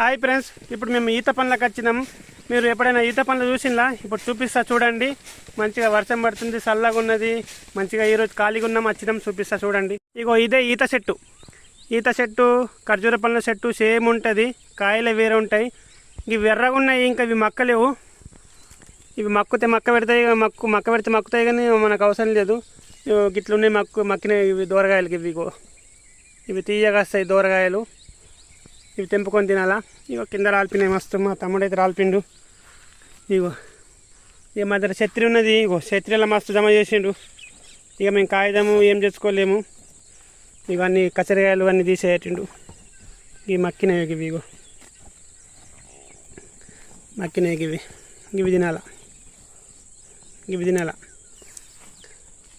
Hi friends ఇప్పుడు మేము ఈత పనులకు వచ్చినాం. మీరు ఎప్పుడైనా ఈత పనులు చూసిందా? ఇప్పుడు చూపిస్తా చూడండి. మంచిగా వర్షం పడుతుంది చల్లగా ఉన్నది. మంచిగా ఈరోజు ఖాళీగా ఉన్నాం వచ్చినాం చూపిస్తా చూడండి. ఇగో ఇదే ఈత చెట్టు. ఈత చెట్టు ఖర్జూర పండ్ల చెట్టు సేమ్ ఉంటుంది. కాయలు వేరే ఉంటాయి. ఇవి ఎర్రగా ఉన్నాయి ఇంకా ఇవి మక్కలేవు. ఇవి మక్కుతే మక్క పెడతాయి ఇక మక్కు మక్క పెడితే మక్కుతాయి కానీ మనకు అవసరం లేదు. ఇట్లున్నాయి గిట్లున్నాయి మక్కు మక్కిన ఇవి దూరగాయలకి ఇవి ఇవి తీయగా వస్తాయి దూరగాయలు. ఇవి తెంపుకొని తినాలా? ఇగో కింద రాల్పినాయి మస్తు మా తమ్ముడైతే రాల్పిండు. ఇగో. ఇక మా దగ్గర ఛత్రి ఉన్నది. ఇగో ఛత్రిలో మస్తు జమ చేసిండు. ఇక మేము కాగితము ఏం చేసుకోలేము ఇవన్నీ కచ్చరికాయలు అన్నీ తీసేయటిండు. ఇవి మక్కినాయి ఇవి ఇగో. మక్కినాయి ఇవి. ఇవి తినాలా? ఇవి తినాలా?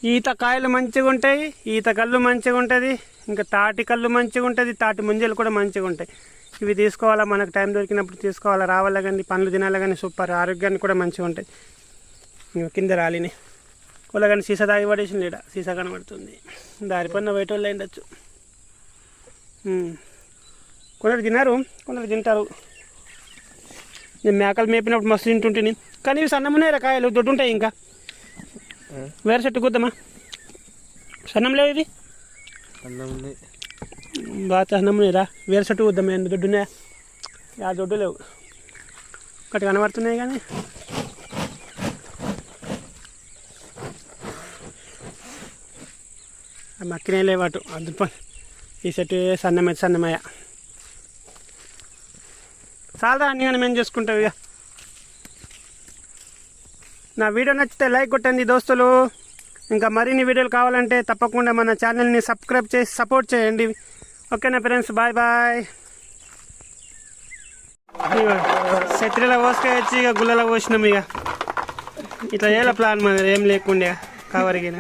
ఈత కాయలు మంచిగా ఉంటాయి ఈత కళ్ళు మంచిగా ఉంటుంది ఇంకా తాటి కళ్ళు మంచిగా ఉంటుంది తాటి ముంజలు కూడా మంచిగా ఉంటాయి. ఇవి తీసుకోవాలా? మనకు టైం దొరికినప్పుడు తీసుకోవాలా? రావాలా కానీ పండ్లు తినాలా కానీ సూపర్. ఆరోగ్యానికి కూడా మంచిగా ఉంటాయి. ఇంకా కింద రాలిని. కానీ సీసా తాగి పడేసి లేడ సీసా కనబడుతుంది. దారి పైన బయట వాళ్ళు అయిండొచ్చు కొందరు తిన్నారు కొందరు తింటారు. నేను మేకలు మేపినప్పుడు మస్తు తింటుంటుంది కానీ ఇవి సన్నమున్నాయి రా కాయలు? దొడ్డు ఉంటాయి ఇంకా. వేరే చెట్టు కూద్దామా సన్నం లేవు ఇవి? బాగా సన్నం లేరా వేరే చెట్టు కూద్దామా ఎన్ని దొడ్డున్నాయా? యా దొడ్డు లేవు. ఒకటి కనబడుతున్నాయి కానీ. మక్కినే లేవు అటు. అద్దు పని ఈ చెట్టు సన్నమే సన్నమయ్య. చాలా అన్ని మేము చేసుకుంటాం ఇక. నా వీడియో నచ్చితే లైక్ కొట్టండి దోస్తులు. ఇంకా మరిన్ని వీడియోలు కావాలంటే తప్పకుండా మన ఛానల్ని సబ్స్క్రైబ్ చేసి సపోర్ట్ చేయండి. ఓకేనా ఫ్రెండ్స్? Bye bye. శత్రిలో పోసుకొచ్చి ఇక గుళ్ళలో పోసినాం ఇక ఇట్లా చేయాల ప్లాన్ మరి? ఏం లేకుండా కవర్గిన